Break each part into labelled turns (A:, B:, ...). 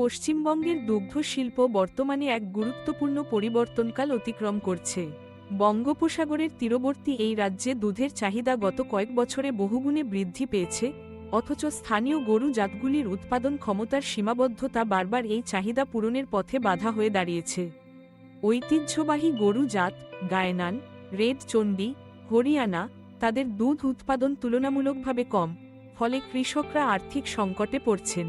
A: পশ্চিমবঙ্গের দুগ্ধ শিল্প বর্তমানে এক গুরুত্বপূর্ণ পরিবর্তনকাল অতিক্রম করছে। বঙ্গোপসাগরের তীরবর্তী এই রাজ্যে দুধের চাহিদা গত কয়েক বছরে বহুগুণে বৃদ্ধি পেয়েছে, অথচ স্থানীয় গরু জাতগুলির উৎপাদন ক্ষমতার সীমাবদ্ধতা বারবার এই চাহিদা পূরণের পথে বাধা হয়ে দাঁড়িয়েছে। ঐতিহ্যবাহী গরু জাত, গায়নান, রেড চণ্ডী, হরিয়ানা, তাদের দুধ উৎপাদন তুলনামূলকভাবে কম, ফলে কৃষকরা আর্থিক সংকটে পড়ছেন।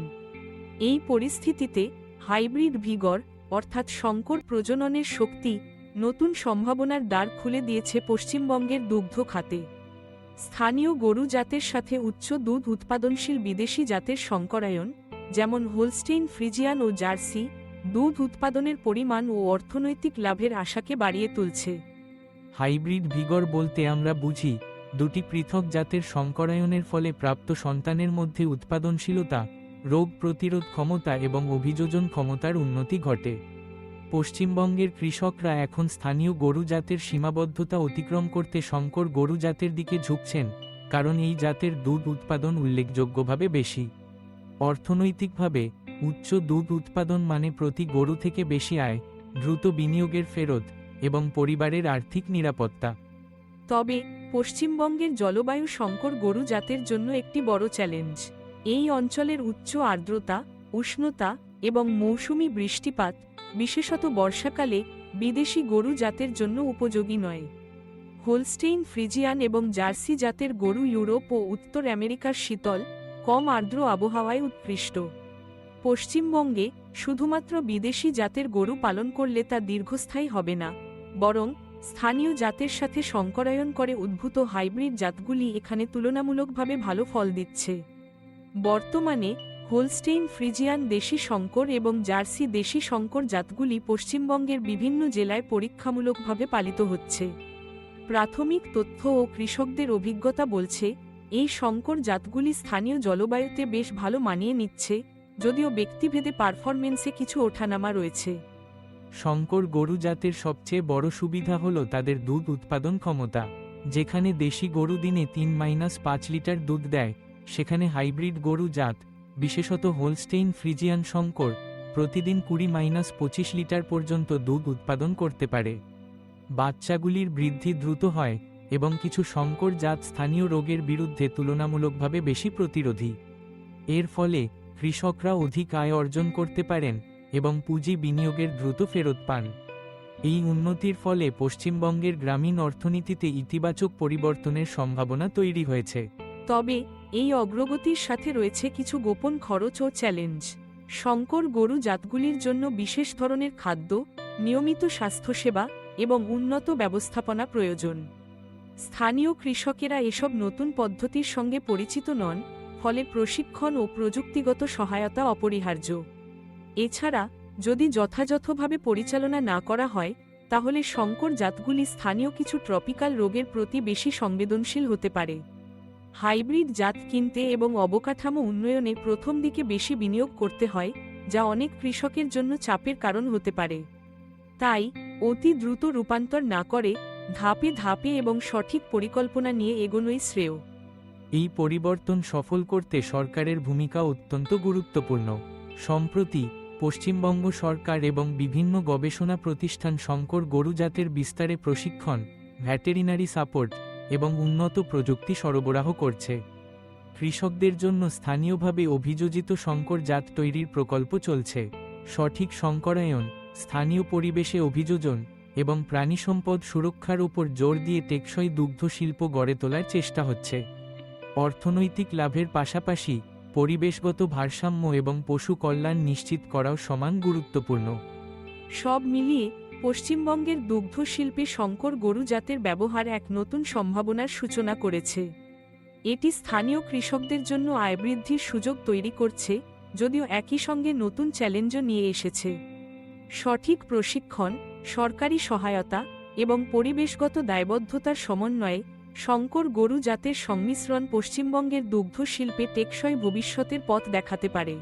A: এই পরিস্থিতিতে হাইব্রিড ভিগর, অর্থাৎ সংকর প্রজননের শক্তি, নতুন সম্ভাবনার দ্বার খুলে দিয়েছে পশ্চিমবঙ্গের দুগ্ধ খাতে। স্থানীয় গরু জাতের সাথে উচ্চ দুধ উৎপাদনশীল বিদেশি জাতের সংকরায়ন যেমন হোলস্টেইন, ফ্রিজিয়ান ও জার্সি, দুধ উৎপাদনের পরিমাণ ও অর্থনৈতিক লাভের আশাকে বাড়িয়ে তুলছে।
B: হাইব্রিড ভিগর বলতে আমরা বুঝি, দুটি পৃথক জাতের সংকরায়নের ফলে প্রাপ্ত সন্তানের মধ্যে উৎপাদনশীলতা রোগ প্রতিরোধ ক্ষমতা এবং অভিযোজন ক্ষমতার উন্নতি ঘটে। পশ্চিমবঙ্গের কৃষকরা এখন স্থানীয় গরু জাতের সীমাবদ্ধতা অতিক্রম করতে শঙ্কর গরু জাতের দিকে ঝুঁকছেন, কারণ এই জাতের দুধ উৎপাদন উল্লেখযোগ্যভাবে বেশি। অর্থনৈতিকভাবে, উচ্চ দুধ উৎপাদন মানে প্রতি গরু থেকে বেশি আয়, দ্রুত বিনিয়োগের ফেরত এবং পরিবারের আর্থিক নিরাপত্তা।
A: তবে, পশ্চিমবঙ্গের জলবায়ু সংকর গরু জাতের জন্য একটি বড় চ্যালেঞ্জ। এই অঞ্চলের উচ্চ আর্দ্রতা, উষ্ণতা এবং মৌসুমি বৃষ্টিপাত, বিশেষত বর্ষাকালে বিদেশি গরু জাতের জন্য উপযোগী নয়। হোলস্টেইন, ফ্রিজিয়ান এবং জার্সি জাতের গরু ইউরোপ ও উত্তর আমেরিকার শীতল, কম আর্দ্র আবহাওয়ায় উৎকৃষ্ট। পশ্চিমবঙ্গে শুধুমাত্র বিদেশি জাতের গরু পালন করলে তা দীর্ঘস্থায়ী হবে না, বরং স্থানীয় জাতের সাথে সংকরায়ন করে উদ্ভূত হাইব্রিড জাতগুলি এখানে তুলনামূলকভাবে ভালো ফল দিচ্ছে। বর্তমানে হোলস্টেইন ফ্রিজিয়ান দেশি শঙ্কর এবং জার্সি দেশি শঙ্কর জাতগুলি পশ্চিমবঙ্গের বিভিন্ন জেলায় পরীক্ষামূলকভাবে পালিত হচ্ছে। প্রাথমিক তথ্য ও কৃষকদের অভিজ্ঞতা বলছে, এই শঙ্কর জাতগুলি স্থানীয় জলবায়ুতে বেশ ভালো মানিয়ে নিচ্ছে, যদিও ব্যক্তিভেদে পারফরমেন্সে কিছু ওঠানামা রয়েছে।
B: শঙ্কর গরু জাতের সবচেয়ে বড় সুবিধা হল তাদের দুধ উৎপাদন ক্ষমতা, যেখানে দেশি গরু দিনে তিন মাইনাস পাঁচ লিটার দুধ দেয় সেখানে হাইব্রিড গরু জাত, বিশেষত হোলস্টেইন ফ্রিজিয়ান শঙ্কর, প্রতিদিন কুড়ি মাইনাস পঁচিশ লিটার পর্যন্ত দুধ উৎপাদন করতে পারে। বাচ্চাগুলির বৃদ্ধি দ্রুত হয় এবং কিছু শঙ্কর জাত স্থানীয় রোগের বিরুদ্ধে তুলনামূলকভাবে বেশি প্রতিরোধী। এর ফলে কৃষকরা অধিক আয় অর্জন করতে পারেন এবং পুঁজি বিনিয়োগের দ্রুত ফেরত পান। এই উন্নতির ফলে পশ্চিমবঙ্গের গ্রামীণ অর্থনীতিতে ইতিবাচক পরিবর্তনের সম্ভাবনা তৈরি হয়েছে।
A: তবে এই অগ্রগতির সাথে রয়েছে কিছু গোপন খরচ ও চ্যালেঞ্জ। শঙ্কর গরু জাতগুলির জন্য বিশেষ ধরনের খাদ্য, নিয়মিত স্বাস্থ্যসেবা এবং উন্নত ব্যবস্থাপনা প্রয়োজন। স্থানীয় কৃষকেরা এসব নতুন পদ্ধতির সঙ্গে পরিচিত নন, ফলে প্রশিক্ষণ ও প্রযুক্তিগত সহায়তা অপরিহার্য। এছাড়া, যদি যথাযথভাবে পরিচালনা না করা হয়, তাহলে শঙ্কর জাতগুলি স্থানীয় কিছু ট্রপিক্যাল রোগের প্রতি বেশি সংবেদনশীল হতে পারে। হাইব্রিড জাত কিনতে এবং অবকাঠামো উন্নয়নে প্রথম দিকে বেশি বিনিয়োগ করতে হয়, যা অনেক কৃষকের জন্য চাপের কারণ হতে পারে। তাই, অতি দ্রুত রূপান্তর না করে ধাপে ধাপে এবং সঠিক পরিকল্পনা নিয়ে এগোনোই শ্রেয়।
B: এই পরিবর্তন সফল করতে সরকারের ভূমিকা অত্যন্ত গুরুত্বপূর্ণ। সম্প্রতি, পশ্চিমবঙ্গ সরকার এবং বিভিন্ন গবেষণা প্রতিষ্ঠান শঙ্কর গরু জাতের বিস্তারে প্রশিক্ষণ, ভ্যাটেরিনারি সাপোর্ট এবং উন্নত প্রযুক্তি সরবরাহ করছে। কৃষকদের জন্য স্থানীয়ভাবে অভিযোজিত শঙ্কর জাত তৈরির প্রকল্প চলছে। সঠিক শঙ্করায়ন, স্থানীয় পরিবেশে অভিযোজন এবং প্রাণী সম্পদ সুরক্ষার উপর জোর দিয়ে টেকসই দুগ্ধ শিল্প গড়ে তোলার চেষ্টা হচ্ছে। অর্থনৈতিক লাভের পাশাপাশি পরিবেশগত ভারসাম্য এবং পশু কল্যাণ নিশ্চিত করাও সমান গুরুত্বপূর্ণ।
A: সব মিলিয়ে পশ্চিমবঙ্গের দুগ্ধ শিল্পে শঙ্কর গরু জাতের ব্যবহার এক নতুন সম্ভাবনার সূচনা করেছে। এটি স্থানীয় কৃষকদের জন্য আয় বৃদ্ধির সুযোগ তৈরি করছে, যদিও একই সঙ্গে নতুন চ্যালেঞ্জও নিয়ে এসেছে। সঠিক প্রশিক্ষণ, সরকারি সহায়তা এবং পরিবেশগত দায়বদ্ধতার সমন্বয়ে শঙ্কর গরু জাতের সংমিশ্রণ পশ্চিমবঙ্গের দুগ্ধ শিল্পে টেকসই ভবিষ্যতের পথ দেখাতে পারে।